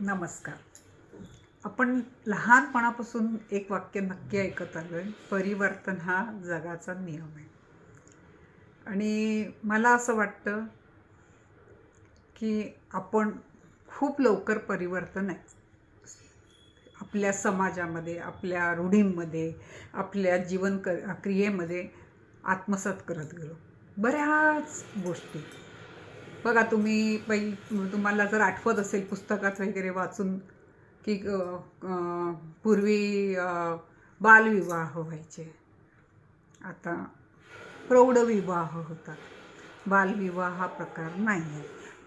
नमस्कार. आपण लहानपणापासून एक वाक्य नक्की ऐकत आलो आहे परिवर्तन हा जगाचा नियम आहे. आणि मला असं वाटतं की आपण खूप लवकर परिवर्तन आहे. आपल्या समाजामध्ये आपल्या रूढींमध्ये आपल्या जीवन क क्रियेमध्ये आत्मसात करत गेलो. बऱ्याच गोष्टी. बघा तुम्ही पहिली तुम्हाला जर आठवत असेल पुस्तकात वगैरे वाचून की पूर्वी बालविवाह व्हायचे. आता प्रौढविवाह होतात. बालविवाह हा प्रकार नाही आहे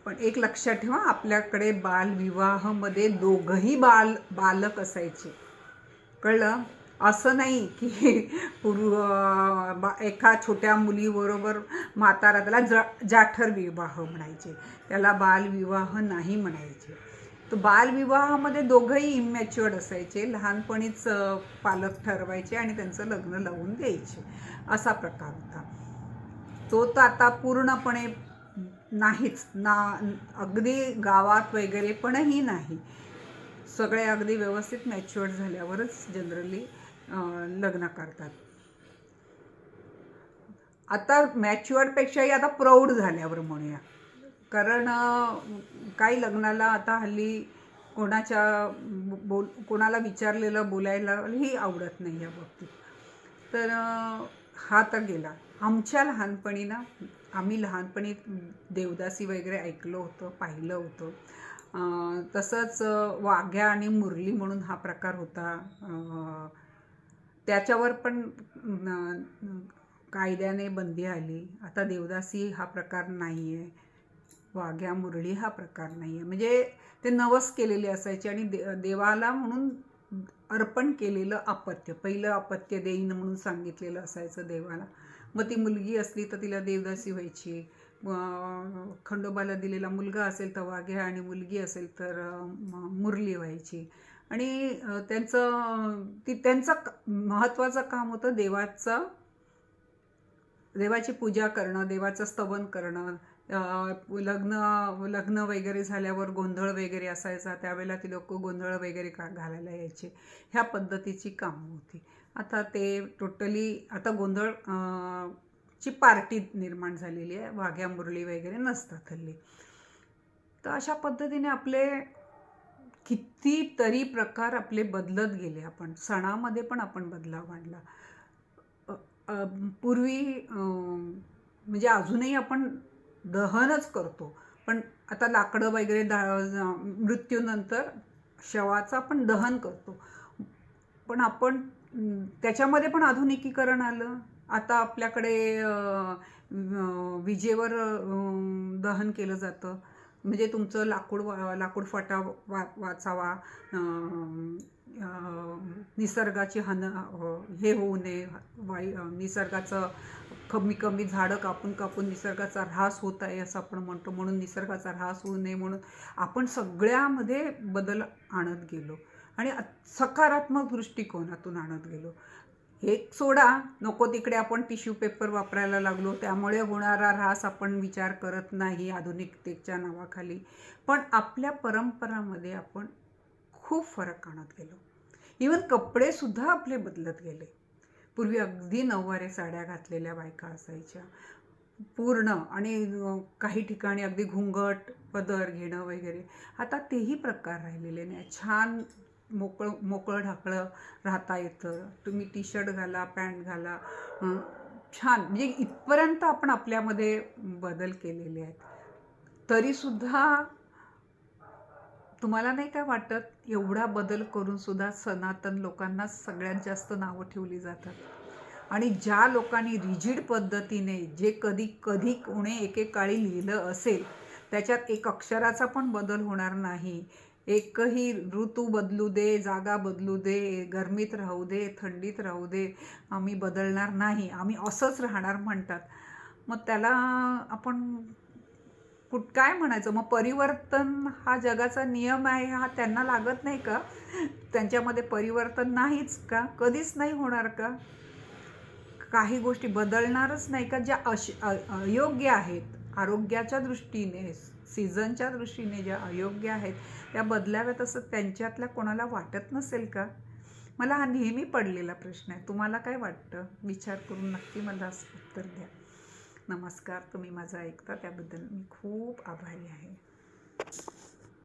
पण एक लक्षात ठेवा आपल्याकडे बालविवाहामध्ये दोघंही बाल बालक असायचे. कळलं? असं नाही की पुरु बा एका छोट्या मुलीबरोबर म्हातारा त्याला ज जाठर विवाह म्हणायचे. त्याला बालविवाह नाही म्हणायचे. तर बालविवाहामध्ये दोघंही इमॅच्युअर्ड असायचे लहानपणीच पालक ठरवायचे आणि त्यांचं लग्न लावून द्यायचे. असा प्रकार होता. तो तर आता पूर्णपणे नाहीच ना अगदी गावात वगैरे पणही नाही. सगळे अगदी व्यवस्थित मॅच्युअर्ड झाल्यावरच जनरली लग्न करतात. आता मॅच्युअरपेक्षाही आता प्रौढ झाल्यावर म्हणूया. कारण काही लग्नाला आता हल्ली कोणाच्या बोल कोणाला विचारलेलं बोलायलाही आवडत नाही या बाबतीत. तर हा तर गेला. आमच्या लहानपणी ना आम्ही लहानपणी देवदासी वगैरे ऐकलं होतं पाहिलं होतं. तसंच वाघ्या आणि मुरली म्हणून हा प्रकार होता. त्याच्यावर पण कायद्याने बंदी आली. आता देवदासी हा प्रकार नाही आहे वाघ्या मुरळी हा प्रकार नाही आहे म्हणजे ते नवस केलेले असायचे आणि दे देवाला म्हणून अर्पण केलेलं अपत्य पहिलं अपत्य देईन म्हणून सांगितलेलं असायचं देवाला. मग ती मुलगी असली तर तिला देवदासी व्हायची. खंडोबाला दिलेला मुलगा असेल तर वाघ्या आणि मुलगी असेल तर मुरली व्हायची. आणि त्यांचं ती त्यांचं महत्त्वाचं काम होतं देवाचं देवाची पूजा करणं देवाचं स्तवन करणं. लग्न लग्न वगैरे झाल्यावर गोंधळ वगैरे असायचा त्यावेळेला ती लोक गोंधळ वगैरे का घालायला यायचे. ह्या पद्धतीची कामं होती. आता ते टोटली आता गोंधळ ची पार्टी निर्माण झालेली आहे. वाघ्या मुरळी वगैरे नसतात हल्ली. तर अशा पद्धतीने आपले कितीतरी प्रकार आपले बदलत गेले. आपण सणामध्ये पण आपण बदलाव आणला. पूर्वी म्हणजे अजूनही आपण दहनच करतो. पण आता लाकडं वगैरे दा मृत्यूनंतर शवाचं आपण दहन करतो. पण आपण त्याच्यामध्ये पण आधुनिकीकरण आलं. आता आपल्याकडे विजेवर दहन केलं जातं. म्हणजे तुमचं लाकूड वा लाकूड फाटा वा वाचावा निसर्गाची हान हे होऊ नये. वाई निसर्गाचं कमी कमी झाडं कापून कापून निसर्गाचा ऱ्हास होत आहे असं आपण म्हणतो. म्हणून निसर्गाचा ऱ्हास होऊ नये म्हणून आपण सगळ्यामध्ये बदल आणत गेलो. आणि सकारात्मक दृष्टिकोनातून आणत गेलो. हे सोडा नको तिकडे आपण टिश्यू पेपर वापरायला लागलो. त्यामुळे होणारा ऱ्हास आपण विचार करत नाही आधुनिकतेच्या नावाखाली. पण आपल्या परंपरामध्ये आपण खूप फरक आणत गेलो. इवन कपडेसुद्धा आपले बदलत गेले. पूर्वी अगदी नऊवारी साड्या घातलेल्या बायका असायच्या. पूर्ण आणि काही ठिकाणी अगदी घुंगट पदर घेणं वगैरे. आता तेही प्रकार राहिलेले नाही. छान मोकळं मोकळं ढाकळं राहता येतं. तुम्ही टी शर्ट घाला पॅन्ट घाला. छान. म्हणजे इथपर्यंत आपण आपल्यामध्ये बदल केलेले आहेत. तरीसुद्धा तुम्हाला नाही काय वाटत? एवढा बदल करून सुद्धा सनातन लोकांना सगळ्यात जास्त नावं ठेवली जातात. आणि ज्या लोकांनी रिजिड पद्धतीने जे कधी कधी कोणी एकेकाळी लिहिलं असेल त्याच्यात एक अक्षराचा पण बदल होणार नाही. एकही ऋतू बदलू दे जागा बदलू दे गरमीत राहू दे थंडीत राहू दे आम्ही बदलणार नाही आम्ही असंच राहणार म्हणतात. मग त्याला आपण कुठ काय म्हणायचं? मग परिवर्तन हा जगाचा नियम आहे हा त्यांना लागत नाही का? त्यांच्यामध्ये परिवर्तन नाहीच का? कधीच नाही होणार का? काही गोष्टी बदलणारच नाही का? ज्या अश अयोग्य आहेत. आरोग्याच्या दृष्टीने सीझनच्या दृष्टीने ज्या अयोग्य आहेत त्या बदलाव्यात असं त्यांच्यातल्या कोणाला वाटत नसेल का? मला हा नेहमी पडलेला प्रश्न आहे. तुम्हाला काय वाटतं? विचार करून नक्की मला उत्तर द्या. नमस्कार. तुम्ही माझं ऐकता त्याबद्दल मी खूप आभारी आहे.